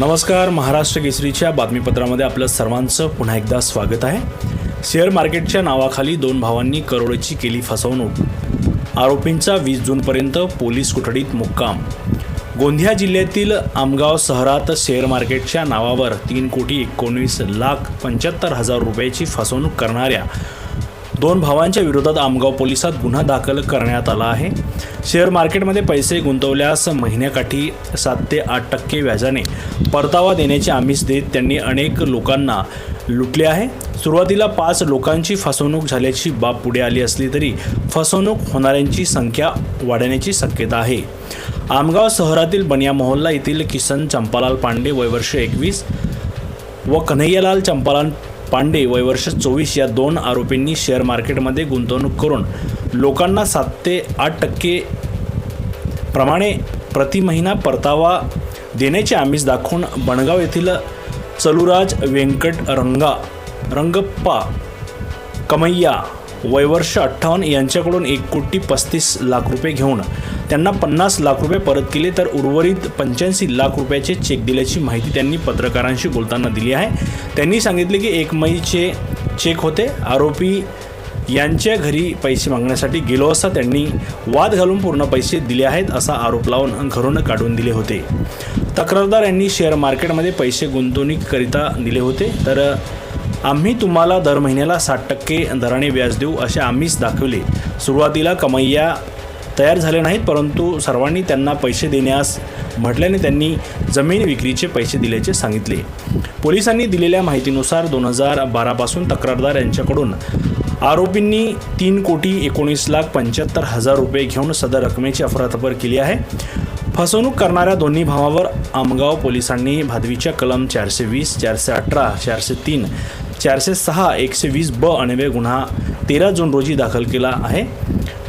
नमस्कार महाराष्ट्र केसरीच्या बातमीपत्रामध्ये आपलं सर्वांचं पुन्हा एकदा स्वागत आहे. शेअर मार्केटच्या नावाखाली दोन भावांनी करोडची केली फसवणूक. आरोपींचा वीस जूनपर्यंत पोलीस कोठडीत मुक्काम. गोंदिया जिल्ह्यातील आमगाव शहरात शेअर मार्केटच्या नावावर तीन कोटी एकोणवीस लाख पंच्याहत्तर हजार रुपयाची फसवणूक करणाऱ्या दोन भावांच्या विरोधात आमगाव पोलिसात गुन्हा दाखल करण्यात आला आहे. शेअर मार्केटमध्ये पैसे गुंतवल्यास महिन्याकाठी सात ते आठ टक्के व्याजाने परतावा देण्याचे आमिष देत त्यांनी अनेक लोकांना लुटले आहे. सुरुवातीला पाच लोकांची फसवणूक झाल्याची बाब पुढे आली असली तरी फसवणूक होणाऱ्यांची संख्या वाढण्याची शक्यता आहे. आमगाव शहरातील बनिया मोहल्ला येथील किसन चंपालाल पांडे वयवर्ष एकवीस व कन्हैयालाल चंपालाल पांडे वयवर्ष चोवीस या दोन आरोपींनी शेअर मार्केटमध्ये गुंतवणूक करून लोकांना सात ते आठ टक्के प्रमाणे प्रति महिना परतावा देण्याचे आमिष दाखवून बनगाव येथील चलुराज व्यंकट रंगा रंगप्पा कमय्या वयवर्ष अठ्ठावन्न यांच्याकडून एक कोटी पस्तीस लाख रुपये घेऊन त्यांना पन्नास लाख रुपये परत केले तर उर्वरित पंच्याऐंशी लाख रुपयाचे चेक दिल्याची माहिती त्यांनी पत्रकारांशी बोलताना दिली आहे. त्यांनी सांगितले की एक मईचे चेक होते. आरोपी यांच्या घरी पैसे मागण्यासाठी गेलो असता त्यांनी वाद घालून पूर्ण पैसे दिले आहेत असा आरोप लावून घरून काढून दिले होते. तक्रारदार यांनी शेअर मार्केटमध्ये पैसे गुंतवणुकीकरिता दिले होते. तर आम्ही तुम्हाला दर महिन्याला साठ टक्के दराने व्याज देऊ असे आम्हीच दाखवले. सुरुवातीला कमैया तयार झाले नाहीत परंतु सर्वांनी त्यांना पैसे देण्यास म्हटल्याने त्यांनी जमीन विक्रीचे पैसे दिल्याचे सांगितले. पोलिसांनी दिलेल्या माहितीनुसार दोन हजार बारापासून तक्रारदार यांच्याकडून आरोपींनी तीन कोटी एकोणीस लाख पंच्याहत्तर हजार रुपये घेऊन सदर रकमेची अफरातफर केली आहे. फसवणूक करणाऱ्या दोन्ही भावावर आमगाव पोलिसांनी भादवीच्या कलम चारशे वीस चारशे अठरा चारशे तीन चारशे सहा एकशे वीस ब अणवे गुन्हा तेरा जून रोजी दाखल केला आहे.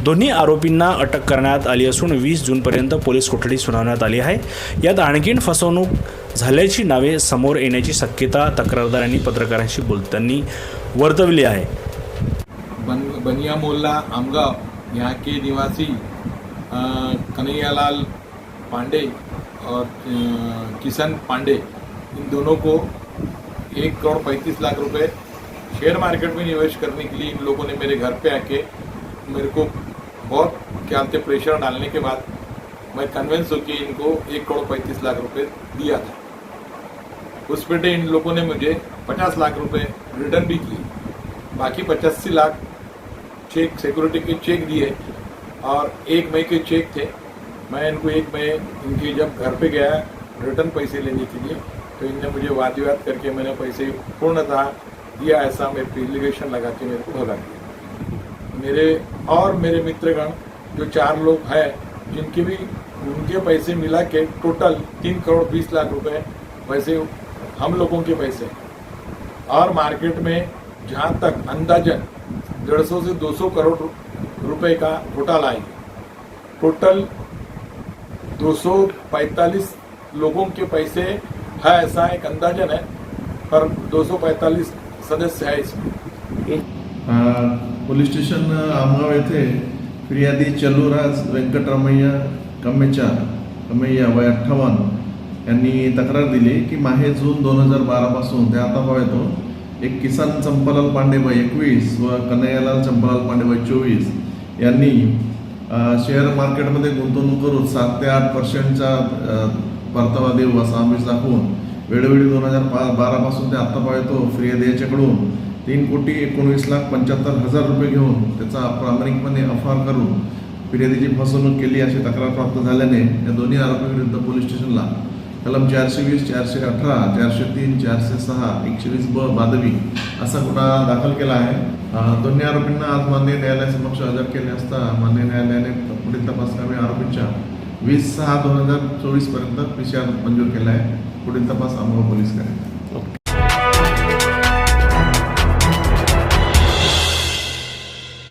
दोन्ही आरोपींना अटक करण्यात आली असून वीस जूनपर्यंत पोलीस कोठडी सुनावण्यात आली आहे. यात आणखीन फसवणूक झाल्याची नावे समोर येण्याची शक्यता तक्रारदारांनी पत्रकारांशी बोलताना वर्तवली आहे. बन बनिया मोल्ला आमगाव यहाँ के निवासी कन्हैयालाल पांडे और किशन पांडे, इन दोनों को एक करोड़ पैंतीस लाख रुपए शेयर मार्केट में निवेश करने के लिए इन लोगों ने मेरे घर पे आके मेरे को बहुत, क्या बोलते, प्रेशर डालने के बाद मैं कन्विंस होकर इनको एक करोड़ पैंतीस लाख रुपए दिया था। उस पे इन लोगों ने मुझे पचास लाख रुपए रिटर्न भी किए। बाकी पचासी लाख चेक, सिक्योरिटी के चेक दिए और एक मई के चेक थे। मैं इनको एक मई, इनके जब घर पे गया, रिटर्न पैसे लेने के लिए तो इनने मुझे वाद विवाद करके मैंने पैसे पूर्णतः दिया ऐसा मैं एप्लीकेशन लगा के मेरे को भगा दिया। मेरे और मेरे मित्रगण, जो चार लोग हैं, जिनके भी, उनके पैसे मिला के टोटल तीन करोड़ बीस लाख रुपए वैसे हम लोगों के पैसे। और मार्केट में जहाँ तक अंदाजन डेढ़ सौ से दो सौ करोड़ रु- रुपए का घोटाला है। टोटल 245 लोगों के पैसे है ऐसा एक अंदाजन है पर 245 सदस्य है इसमें। पोलीस स्टेशन आमगाव येथे फिर्यादी चलुराज व्यंकटरमय्या कमेचा कमय्या वय अठ्ठावन्न यांनी तक्रार दिली की माहे जून दोन हजार बारापासून ते आता भाव येतो एक किसान चंपालाल पांडे वय एकवीस व कन्हैयालाल चंपालाल पांडे वय चोवीस यांनी शेअर मार्केटमध्ये गुंतवणूक करून सात ते आठ पर्सेंटचा परतावा देऊ असा आम्ही दाखवून. वेळोवेळी दोन हजार पा बारापासून ते आत्ता भाव येतो फिर्यादी याच्याकडून. तीन कोटी एकोणवीस लाख पंच्याहत्तर हजार रुपये घेऊन त्याचा प्रामाणिकपणे अफार करून फिर्यादीची फसवणूक केली अशी तक्रार प्राप्त झाल्याने या दोन्ही आरोपीविरुद्ध पोलीस स्टेशनला कलम चारशे वीस चारशे अठरा चारशे तीन चारशे सहा एकशे वीस ब बादवी असा गुन्हा दाखल केला आहे. दोन्ही आरोपींना आज मान्य न्यायालयासमक्ष हजर केले असता मान्य न्यायालयाने पुढील तपासकामी आरोपींच्या वीस सहा दोन हजार चोवीसपर्यंत पी सी आर मंजूर केला आहे. पुढील तपास अमोल पोलीस करेल.